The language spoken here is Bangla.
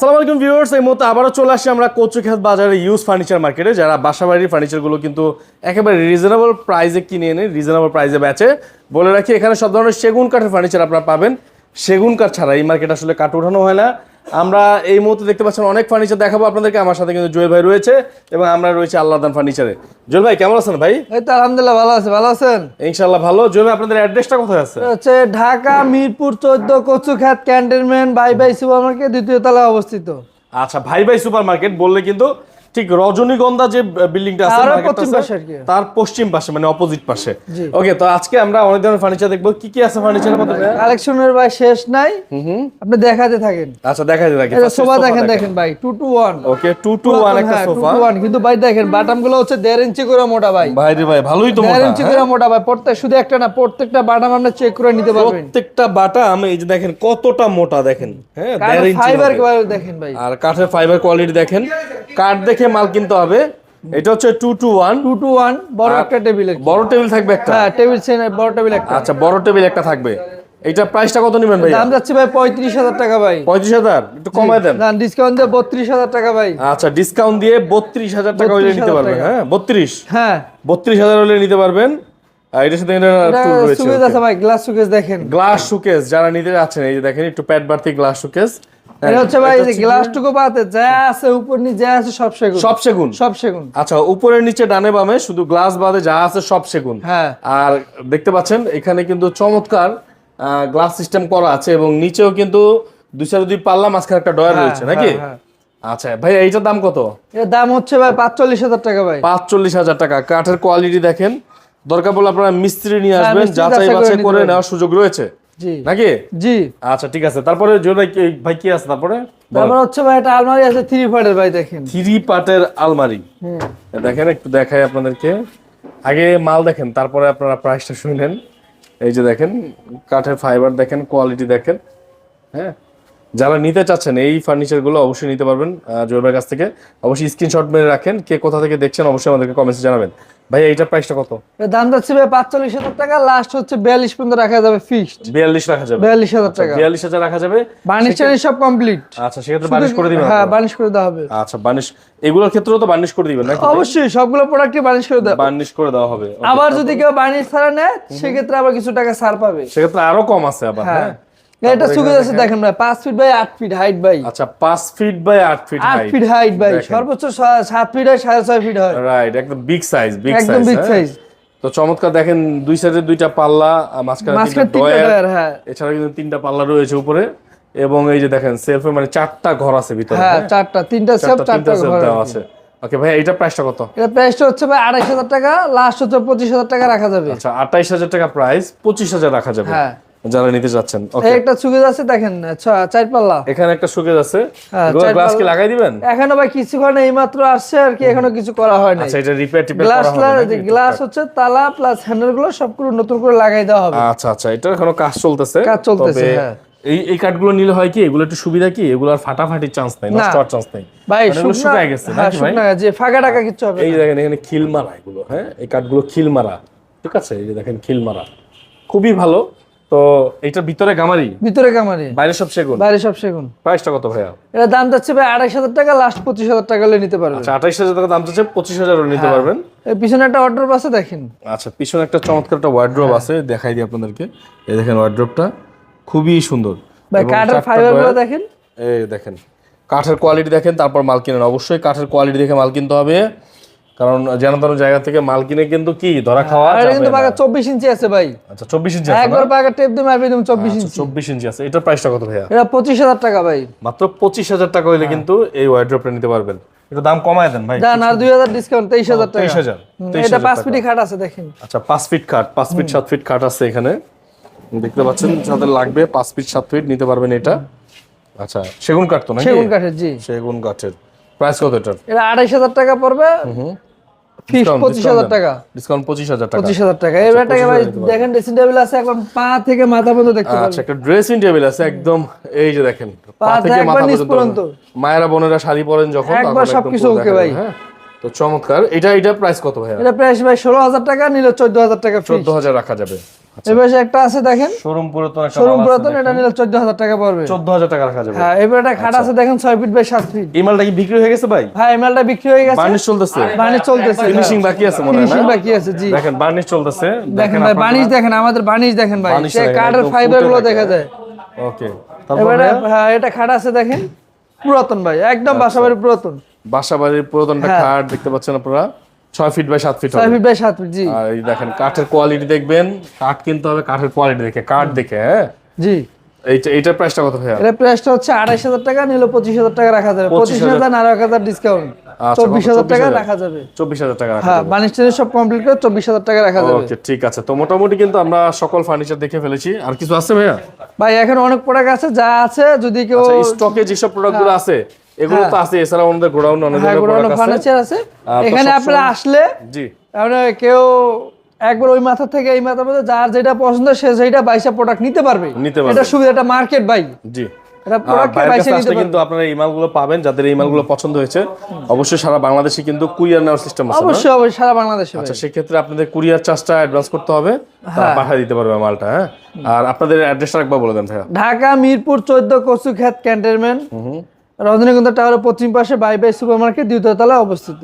আসসালামু আলাইকুম ভিউয়ার্স, এই মুহূর্তে আবারও চলে আসি আমরা কচুখ্যাত বাজারে ইউজ ফার্নিচার মার্কেটে যারা বাসাবাড়ির ফার্নিচারগুলো কিন্তু একেবারে রিজনেবল প্রাইসে কিনে এনে রিজনেবল প্রাইসে বেচে, বলে রাখি এখানে সব ধরনের সেগুন কাঠের ফার্নিচার আপনারা পাবেন। সেগুন কাঠ ছাড়া এই মার্কেট আসলে কাঠ ওঠানো হয় না। আমরা এই মুহূর্তে দেখতে পাচ্ছেন অনেক ফার্নিচার দেখাবো আপনাদেরকে। আমার সাথে কিন্তু জুয়েল ভাই রয়েছে এবং আমরা রয়েছে আল্লাহদান ফার্নিচারে জুয়েল ভাই কেমন আছেন ভাই? এই তো আলহামদুলিল্লাহ ভালো আছে ভালো আছেন? ইনশাআল্লাহ ভালো। জুয়েল ভাই আপনাদের অ্যাড্রেসটা কোথায় আছে? হচ্ছে ঢাকা মিরপুর চোদ্দ Kachukhet cantonment by by super market দ্বিতীয় তলায় অবস্থিত। আচ্ছা ভাই ভাই সুপার মার্কেট বললে কিন্তু ঠিক রজনীগন্ধা যে বিল্ডিংটা আছে টা। তার পশ্চিম পাশে মানে অপোজিট পাশে। ওকে তো আজকে আমরা অনেক ধরনের ফার্নিচার দেখব। কি কি আছে ফার্নিচারের মধ্যে? কালেকশনের ভাই শেষ নাই। আপনি দেখাতে থাকেন। আচ্ছা দেখা যায় এই সোফা দেখেন দেখেন। ভাই two two one okay two two one একটা সোফা। কিন্তু ভাই দেখেন বাটামগুলো হচ্ছে দেড় ইঞ্চি করে মোটা ভাই। ভাই রে ভাই ভালোই তো মোটা। ইঞ্চি হ্যাঁ? করে মোটা ভাই। প্রত্যেক শুধু একটা না প্রত্যেকটা বাটাম আপনি চেক করে নিতে পারবেন। প্রত্যেকটা বাটাম এই যে দেখেন কতটা মোটা দেখেন। হ্যাঁ দেড় ইঞ্চি ফাইবার। দেখেন ভাই। আর কাঠের ফাইবার কোয়ালিটি দেখেন। কাঠ দেখে মাল কিনতে হবে। এটা হচ্ছে two two one two two one বড় একটা টেবিল বড় টেবিল থাকবে একটা? হ্যাঁ টেবিল বড় টেবিল একটা। আচ্ছা বড় টেবিল একটা থাকবে। এটা প্রাইসটা কত নেবেন ভাই দাম যাচ্ছে ভাই পঁয়ত্রিশ হাজার টাকা ভাই। পঁয়ত্রিশ হাজার? একটু কমায় দেন। না ডিসকাউন্ট দিয়ে বত্রিশ হাজার টাকা ভাই। আচ্ছা ডিসকাউন্ট দিয়ে বত্রিশ হাজার টাকা হলে নিতে 32,000 পারবেন। হ্যাঁ বত্রিশ। হ্যাঁ। বত্রিশ হাজার হলে নিতে পারবেন। এটার সাথে টুল রয়েছে সুকেজ আছে ভাই গ্লাস সুকেজ দেখেন। গ্লাস শুকেস যারা নিতে যাচ্ছেন এই যে দেখেন একটু প্যাট বাড়তি গ্লাস শুকেস এটা হচ্ছে ভাই যে গ্লাস পাতে যা আছে উপর নিচে যা আছে সব সেগুন। সব সেগুন? সব সেগুন। আচ্ছা উপরের নিচে ডানে বামে শুধু গ্লাস বাদে যা আছে সব সেগুন। হ্যাঁ। আর দেখতে পাচ্ছেন এখানে কিন্তু চমৎকার গ্লাস সিস্টেম করা আছে এবং নিচেও কিন্তু দুই সাইডে দুই পাল্লা মাঝখানে একটা ডয়ার হ্যাঁ, রয়েছে নাকি? হ্যাঁ, আচ্ছা ভাই এইটার দাম কত? এর দাম হচ্ছে ভাই পাঁচচল্লিশ হাজার টাকা ভাই। পাঁচচল্লিশ হাজার টাকা। কাঠের কোয়ালিটি দেখেন। দরকার পড়লে আপনারা মিস্ত্রি নিয়ে হ্যাঁ, আসবেন যাচাই বাছাই করে নেওয়ার সুযোগ রয়েছে। নাকি? জি। আচ্ছা ঠিক আছে। তারপরে ভাই কি- আছে তারপরে? তারপর হচ্ছে ভাই আলমারি আছে থ্রি পার্টের ভাই দেখেন। থ্রি পার্টের আলমারি। দেখেন একটু দেখাই আপনাদেরকে। আগে মাল দেখেন তারপরে আপনারা প্রাইসটা এই যে দেখেন কাঠের ফাইবার দেখেন কোয়ালিটি দেখেন। হ্যাঁ? যারা নিতে চাচ্ছেন এই ফার্নিচারগুলো অবশ্যই নিতে পারবেন জোরবের কাছ থেকে। অবশ্যই স্ক্রিনশট মেরে রাখেন কে কোথা থেকে দেখছেন অবশ্যই আমাদেরকে কমেন্টসে জানাবেন। ভাই এইটার প্রাইসটা কত? দাম যাচ্ছে ভাই পাঁচচল্লিশ হাজার টাকা লাস্ট হচ্ছে বিয়াল্লিশ পর্যন্ত রাখা যাবে ফিক্সড বিয়াল্লিশ রাখা যাবে। বিয়াল্লিশ হাজার টাকা। বিয়াল্লিশ হাজার রাখা যাবে। বার্নিশ টার্নিশ সব কমপ্লিট আচ্ছা সেক্ষেত্রে বার্নিশ করে দিবেন হ্যাঁ? বার্নিশ করে দেওয়া হবে। আচ্ছা বার্নিশ এগুলোর ক্ষেত্রেও তো বার্নিশ করে দিবেন নাকি অবশ্যই সবগুলো প্রোডাক্টই বার্নিশ করে দেওয়া বার্নিশ করে দেওয়া হবে। আবার যদি কেউ বার্নিশ ছাড়া নেয় সেক্ষেত্রে আবার কিছু টাকা ছাড় পাবে। সেক্ষেত্রে আরও কম আছে আবার হ্যাঁ। হ্যাঁ? এটা সুবিধা আছে দেখেন। ভাই পাঁচ ফিট বাই আট ফিট হাইট ভাই। আচ্ছা feet by feet feet height ভাই সর্বোচ্চ ফিট ফিট হয় রাইট একদম বিগ সাইজ বিগ সাইজ একদম বিগ সাইজ তো চমৎকার দেখেন দুই সাইডে দুইটা পাল্লা মাঝখানে তিনটা ডয়ার হ্যাঁ। এছাড়া কিন্তু তিনটা পাল্লা রয়েছে উপরে। এবং এই যে দেখেন সেলফে মানে চারটা ঘর আছে ভিতরে হ্যাঁ হ্যাঁ? চারটা তিনটা চারটা ঘর দেওয়া আছে। ওকে ভাই এটা প্রাইসটা কত? এটা প্রাইসটা হচ্ছে ভাই আড়াইশ হাজার টাকা লাস্ট হচ্ছে পঁচিশ হাজার টাকা রাখা যাবে। আচ্ছা আঠাইশ হাজার টাকা প্রাইস পঁচিশ হাজার রাখা যাবে। হ্যাঁ। যারা নিতে যাচ্ছেন ওকে একটা সুবিধা আছে দেখেন চার পাল্লা এখানে একটা সুকেজ আছে। হ্যাঁ, গ্লাস কি লাগাই দিবেন? এখনও ভাই কিছু কিছুক্ষণ এই মাত্র আসছে আর কি এখনও কিছু করা হয় আচ্ছা এটা রিপেয়ার টিপেয়ার করা হবে? গ্লাস হচ্ছে তালা প্লাস হ্যান্ডেলগুলো সবগুলো নতুন করে লাগাই দেওয়া হবে। আচ্ছা আচ্ছা এটা এখনও কাজ চলতেছে। কাজ চলতেছে, হ্যাঁ। এই এই কাঠগুলো নিলে হয় কি এগুলো একটু সুবিধা কি? এগুলো আর ফাটাফাটির চান্স নাই নষ্ট হওয়ার চান্স নাই। ভাই মানে শুকায় গেছে হ্যাঁ নাকি ভাই? যে ফাঁকা টাকা কিছু হবে এই না। দেখেন এখানে খিল মারা এগুলো হ্যাঁ? এই কাঠগুলো খিল মারা ঠিক আছে? এই যে দেখেন খিল মারা খুবই ভালো। তো এইটার ভিতরে গামারি? ভিতরে কামারি বাইরে সব সেগুন? বাইরে সব সেগুন। প্রাইসটা কত ভাইয়া? এটা দাম যাচ্ছে ভাই আড়াইশ হাজার টাকা লাস্ট পঁচিশ হাজার টাকা নিতে পারবেন। আচ্ছা আঠাইশ হাজার টাকা দাম চাচ্ছে পঁচিশ হাজার নিতে হ্যাঁ। পারবেন। পিছনে একটা অর্ডার আছে দেখেন। আচ্ছা পিছনে একটা চমৎকার একটা ওয়ার্ড্রোব আছে দেখাই দিই আপনাদেরকে। এই দেখেন ওয়ার্ড্রোবটা খুবই সুন্দর। ভাই কাঠের চারটা ফাইবার দেখেন। এই দেখেন কাঠের কোয়ালিটি দেখেন তারপর মাল কিনেন। অবশ্যই কাঠের কোয়ালিটি দেখে মাল কিনতে হবে। কারণ যেন তেন জায়গা থেকে মাল কিনে কিন্তু কি ধরা খাওয়া যাবে কিন্তু। পাকা চব্বিশ ইঞ্চি আছে ভাই। আচ্ছা চব্বিশ ইঞ্চি আছে একবার পাকা টেপ দিয়ে মারবে তুমি চব্বিশ ইঞ্চি। চব্বিশ ইঞ্চি আছে। এটার প্রাইসটা কত ভাইয়া? এটা পঁচিশ হাজার টাকা ভাই। মাত্র পঁচিশ হাজার টাকা হইলে কিন্তু এই ওয়ার্ড্রোপটা নিতে পারবেন। এটা দাম কমায় দেন ভাই। জান আর দুই হাজার ডিসকাউন্ট তেইশ হাজার টাকা। তেইশ হাজার হুম, তেইশ এটা হাজার পাঁচ টাকা। ফিটি খাট আছে দেখেন। আচ্ছা পাঁচ ফিট খাট পাঁচ ফিট সাত ফিট খাট আছে এখানে। দেখতে পাচ্ছেন যাদের লাগবে পাঁচ ফিট সাত ফিট নিতে পারবেন এটা। আচ্ছা সেগুন কাঠ তো নাকি? সেগুন কাঠের জি। সেগুন কাঠের। প্রাইস কত এটার? এটা আড়াইশ হাজার টাকা পড়বে। হাজার টাকা। ডিসকাউন্ট পঁচিশ হাজার টাকা। পঁচিশ হাজার টাকা। এবার টাকা ভাই দেখেন ড্রেসিং টেবিল আছে একদম পা থেকে মাথা পর্যন্ত দেখতে আচ্ছা একটা ড্রেসিং টেবিল আছে একদম এই যে দেখেন পা থেকে মাথা পর্যন্ত। মায়েরা বোনেরা শাড়ি পরেন যখন একবার সবকিছু ওকে ভাই। হ্যাঁ তো চমৎকার। এটা এটা প্রাইস কত ভাই এটা প্রাইস ভাই ষোলো হাজার টাকা নিলে চোদ্দ হাজার টাকা চোদ্দ হাজার রাখা যাবে। এই একটা আছে দেখেন। শোরুম পুরাতন শোরুম পুরাতন এটা নিলে চোদ্দ হাজার টাকা পড়বে। চোদ্দ হাজার টাকা রাখা যাবে। হ্যাঁ এবার একটা খাট আছে দেখেন ছয় ফিট বাই সাত ফিট। এই মালটা কি বিক্রি হয়ে গেছে ভাই? হ্যাঁ এই মালটা বিক্রি হয়ে গেছে। বার্নিশ চলতেছে। বার্নিশ চলতেছে। ফিনিশিং বাকি আছে মনে হয় ফিনিশিং বাকি আছে জি। দেখেন বার্নিশ চলতেছে। দেখেন ভাই বার্নিশ দেখেন আমাদের বার্নিশ দেখেন ভাই। সে কাঠের ফাইবারগুলো দেখা যায়। ওকে তারপরে? হ্যাঁ এটা খাট আছে দেখেন। পুরাতন ভাই একদম আচ্ছা। বাসাবাড়ি পুরাতন। বাসা বাড়ির পুরাতনটা হ্যাঁ। খাট দেখতে পাচ্ছেন আপনারা? ছয় ফিট বাই সাত ফিট ফিট বাই ফিট জি। আর এই দেখেন কাঠের কোয়ালিটি দেখবেন কাঠ কিনতে হবে কাঠের কোয়ালিটি দেখে কাঠ দেখে হ্যাঁ? জি। এইটা এইটার প্রাইসটা কত ভাইয়া? এটা প্রাইসটা হচ্ছে আড়াইশ হাজার টাকা নিলে পঁচিশ হাজার টাকা রাখা যাবে। 25,000 আর ডিসকাউন্ট আচ্ছা, টাকা রাখা যাবে। চব্বিশ হাজার টাকা রাখা হ্যাঁ বানিশ সব কমপ্লিট করে চব্বিশ হাজার টাকা রাখা যাবে। ওকে ঠিক আছে। তো মোটামুটি কিন্তু আমরা সকল ফার্নিচার দেখে ফেলেছি। আর কিছু আছে ভাইয়া? ভাই এখন অনেক প্রোডাক্ট আছে যা আছে যদি কেউ আচ্ছা স্টকে যেসব প্রোডাক্টগুলো আছে এগুলো তো আছে এছাড়া আমাদের গোডাউন অনেক হ্যাঁ পুরোনো প্রোডাক্ট আছে। ফার্নিচার আছে। এখানে আপনারা আসলে জি। আপনারা কেউ একবার ওই মাথা থেকে এই যার যেটা পছন্দ সে সেইটা বাইশা প্রোডাক্ট নিতে পারবে। নিতে পারবে। এটা সুবিধাটা মার্কেট ভাই জি। কিন্তু আপনারা এই মালগুলো পাবেন যাদের এই মালগুলো পছন্দ হয়েছে। অবশ্যই সারা বাংলাদেশে কিন্তু কুরিয়ার নেওয়ার সিস্টেম আছে অবশ্যই অবশ্যই সারা বাংলাদেশে। আচ্ছা সেক্ষেত্রে আপনাদের কুরিয়ার চার্জটা অ্যাডভান্স করতে হবে। তারা পাঠিয়ে দিতে পারবে মালটা হ্যাঁ? আর আপনাদের অ্যাড্রেসটা একবার বলে দেন ভাইয়া। ঢাকা মিরপুর চোদ্দ কচুখ্যাত ক্যান্টনমেন্ট রজনীগন্ধা টাওয়ারের পশ্চিম পাশে বাই বাই সুপার মার্কেট দ্বিতীয় তলায় অবস্থিত।